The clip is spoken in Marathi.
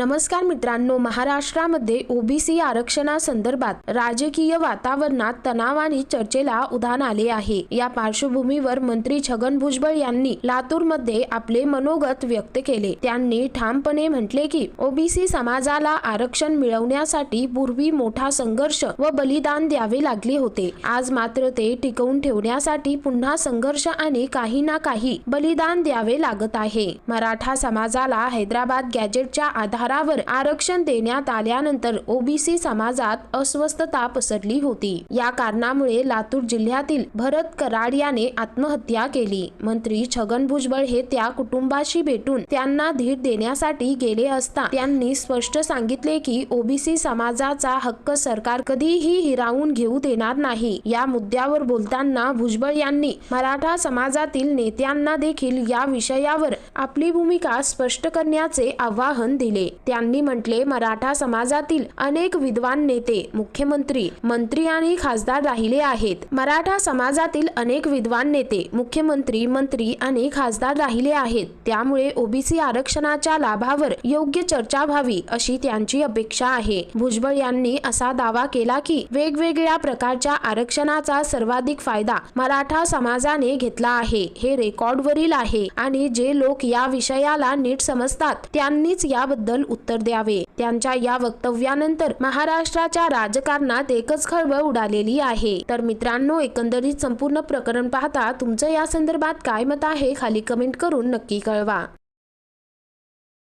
नमस्कार मित्रांनो महाराष्ट्रामध्ये ओबीसी आरक्षणासंदर्भात राजकीय वातावरणात तणाव आणि चर्चेला उधाण आले आहे. या पार्श्वभूमीवर मंत्री छगन भुजबळ यांनी लातूरमध्ये आपले मनोगत व्यक्त केले. त्यांनी ठामपणे म्हटले की ओबीसी समाजाला आरक्षण मिळवण्यासाठी पूर्वी मोठा संघर्ष व बलिदान द्यावे लागले होते. आज मात्र ते टिकवून ठेवण्यासाठी पुन्हा संघर्ष आणि काही ना काही बलिदान द्यावे लागत आहे. मराठा समाजाला हैदराबाद गॅजेटच्या स्तरावर आरक्षण देण्यात आल्यानंतर ओबीसी समाजात अस्वस्थता पसरली होती. या कारणामुळे लातूर जिल्ह्यातील भरत कराड याने आत्महत्या केली. मंत्री छगन भुजबळ हे त्या कुटुंबाशी भेटून त्यांना धीर देण्यासाठी गेले असता त्यांनी स्पष्ट सांगितले की ओबीसी समाजाचा हक्क सरकार कधीही हिरावून घेऊ देणार नाही. या मुद्द्यावर बोलताना भुजबळ यांनी मराठा समाजातील नेत्यांना देखील या विषयावर आपली भूमिका स्पष्ट करण्याचे आवाहन दिले. त्यांनी म्हटले मराठा समाजातील अनेक विद्वान नेते मुख्यमंत्री मंत्री आणि खासदार राहिले आहेत. मराठा समाजातील अनेक विद्वान नेते मुख्यमंत्री मंत्री आणि खासदार राहिले आहेत. त्यामुळे ओबीसी आरक्षणाच्या लाभावर योग्य चर्चा व्हावी अशी त्यांची अपेक्षा आहे. भुजबळ यांनी असा दावा केला की वेगवेगळ्या प्रकारच्या आरक्षणाचा सर्वाधिक फायदा मराठा समाजाने घेतला आहे. हे रेकॉर्डवरील आहे आणि जे लोक या विषयाला नीट समजतात त्यांनीच याबद्दल उत्तर द्यावे. त्यांच्या या वक्तव्यानंतर महाराष्ट्राच्या राजकारणात एकच खळबळ उडालेली आहे. तर मित्रांनो एकंदरीत संपूर्ण प्रकरण पाहता तुमचं या संदर्भात काय मत आहे खाली कमेंट करून नक्की कळवा.